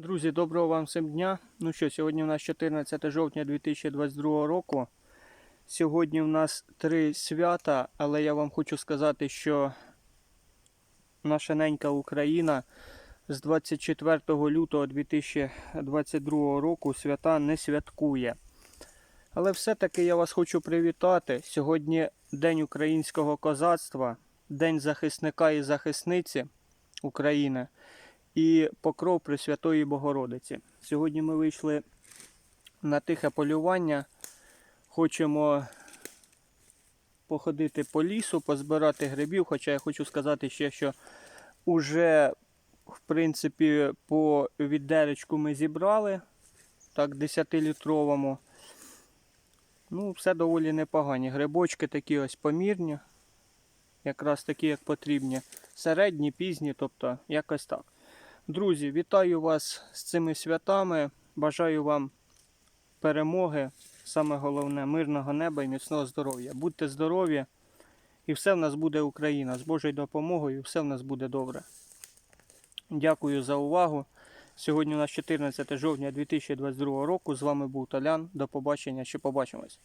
Друзі, доброго вам всім дня. Ну що, сьогодні у нас 14 жовтня 2022 року. Сьогодні у нас три свята, але я вам хочу сказати, що наша ненька Україна з 24 лютого 2022 року свята не святкує. Але все-таки я вас хочу привітати. Сьогодні День українського козацтва, День захисника і захисниці України і покров Пресвятої Богородиці. Сьогодні ми вийшли на тихе полювання. Хочемо походити по лісу, позбирати грибів. Хоча я хочу сказати ще, що уже, в принципі, по відеречку ми зібрали, так, 10-літровому. Ну, все доволі непогані. Грибочки такі ось помірні, якраз такі, як потрібні. Середні, пізні, тобто якось так. Друзі, вітаю вас з цими святами. Бажаю вам перемоги. Саме головне мирного неба і міцного здоров'я. Будьте здорові, і все в нас буде Україна. З Божою допомогою все в нас буде добре. Дякую за увагу. Сьогодні у нас 14 жовтня 2022 року. З вами був Толян. До побачення. Ще побачимось.